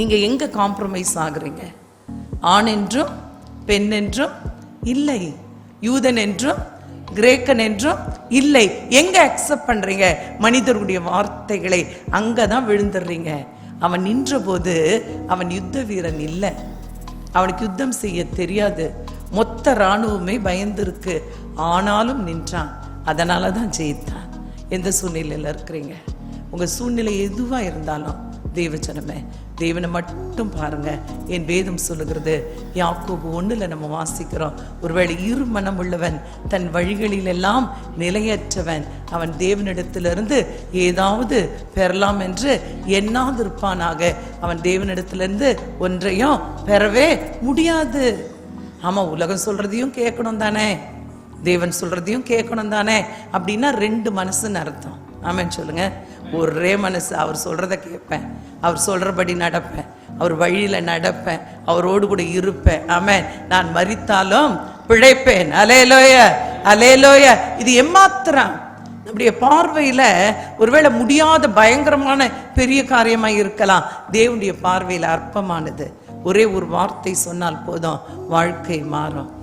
நீங்கள் எங்கே காம்ப்ரமைஸ் ஆகுறீங்க? ஆண் என்றும் பெண் என்றும் இல்லை. யூதன் என்றும் கிரேக்கன் என்றும் இல்லை. எங்க அக்செப்ட் பண்றீங்க? மனிதருடைய வார்த்தைகளை அங்கே தான் விழுந்துடுறீங்க. அவன் நின்றபோது அவன் யுத்த வீரன் இல்லை. அவனுக்கு யுத்தம் செய்ய தெரியாது. மொத்த இராணுவமே பயந்துருக்கு. ஆனாலும் நின்றான். அதனால தான் ஜெயித்தான். எந்த சூழ்நிலையில் இருக்கிறீங்க? உங்கள் சூழ்நிலை எதுவாக இருந்தாலும் தேவஜனமே தேவனை மட்டும் பாருங்க. என் வேதம் சொல்லுகிறது யாக்கோபு ஒன்றில் நம்ம வாசிக்கிறோம். ஒருவேளை இரு மனம் உள்ளவன் தன் வழிகளிலெல்லாம் நிலையற்றவன் அவன் தேவனிடத்திலிருந்து ஏதாவது பெறலாம் என்று எண்ணாதிருப்பானாக. அவன் தேவனிடத்திலிருந்து ஒன்றையும் பெறவே முடியாது. ஆமாம் உலகம் சொல்றதையும் கேட்கணும் தானே. தேவன் சொல்றதையும் கேட்கணும் தானே. அப்படின்னா ரெண்டு மனசுன்னு அர்த்தம். ஆமென் சொல்லுங்க. ஒரே மனசு அவர் சொல்கிறத கேட்பேன். அவர் சொல்கிறபடி நடப்பேன். அவர் வழியில் நடப்பேன். அவரோடு கூட இருப்பேன். ஆமென். நான் மறித்தாலும் பிழைப்பேன். அலேலோய அலேலோய இது எம்மாத்திரம் நம்முடைய பார்வையில் ஒருவேளை முடியாத பயங்கரமான பெரிய காரியமாக இருக்கலாம். தேவனுடைய பார்வையில் அற்பமானது. ஒரே ஒரு வார்த்தை சொன்னால் போதும் வாழ்க்கை மாறும்.